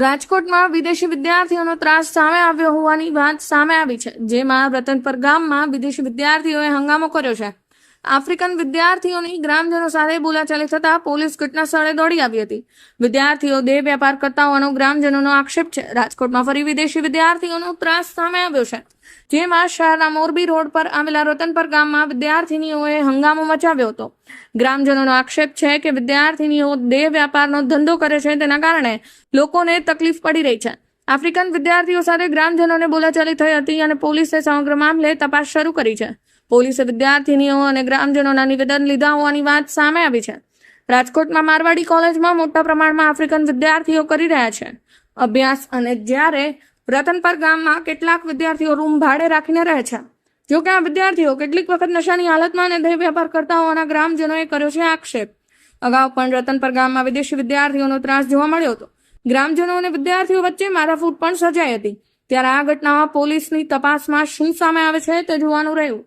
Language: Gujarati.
રાજકોટમાં વિદેશી વિદ્યાર્થીઓનો ત્રાસ સામે આવ્યો હોવાની વાત સામે આવી છે, જેમાં રતનપર ગામમાં વિદેશી વિદ્યાર્થીઓએ હંગામો કર્યો છે. આફ્રિકન વિદ્યાર્થીઓની ગ્રામજનો સાથે બોલાચાલી થતા પોલીસ ઘટના સ્થળે દોડી આવી હતી. વિદ્યાર્થીઓ દેહ વેપાર કરતા હોવાનો ગ્રામજનોનો આક્ષેપ છે. રાજકોટમાં ફરી વિદેશી વિદ્યાર્થીઓનો ત્રાસ સામે આવ્યો છે. જેમાં શહેરના મોરબી રોડ પર આવેલા રતનપર ગામમાં વિદ્યાર્થીનીઓએ હંગામો મચાવ્યો હતો. ગ્રામજનોનો આક્ષેપ છે કે વિદ્યાર્થીનીઓ દેહ વ્યાપારનો ધંધો કરે છે તેના કારણે લોકોને તકલીફ પડી રહી છે. આફ્રિકન વિદ્યાર્થીઓ સાથે ગ્રામજનોને બોલાચાલી થઈ હતી અને પોલીસે સમગ્ર મામલે તપાસ શરૂ કરી છે. પોલીસે વિદ્યાર્થીનીઓ અને ગ્રામજનોના નિવેદન લીધા હોવાની વાત સામે આવી છે. રાજકોટમાં મારવાડી કોલેજમાં મોટા પ્રમાણમાં આફ્રિકન વિદ્યાર્થીઓ કરી રહ્યા છે. અભ્યાસ અને જ્યારે રતનપર ગામમાં કેટલાક વિદ્યાર્થીઓ રૂમ ભાડે રાખીને રહે છે. જો કે આ વિદ્યાર્થીઓ કેટલીક વખત નશાની હાલતમાં અને દેહ વ્યાપાર કરતા હોવાના ગ્રામજનોએ કર્યો છે આક્ષેપ. અગાઉ પણ રતનપર ગામમાં વિદેશી વિદ્યાર્થીઓનો ત્રાસ જોવા મળ્યો હતો. ગ્રામજનો અને વિદ્યાર્થીઓ વચ્ચે મારાફૂટ પણ સર્જાઈ હતી. ત્યારે આ ઘટનામાં પોલીસની તપાસમાં શું સામે આવે છે તે જોવાનું રહ્યું.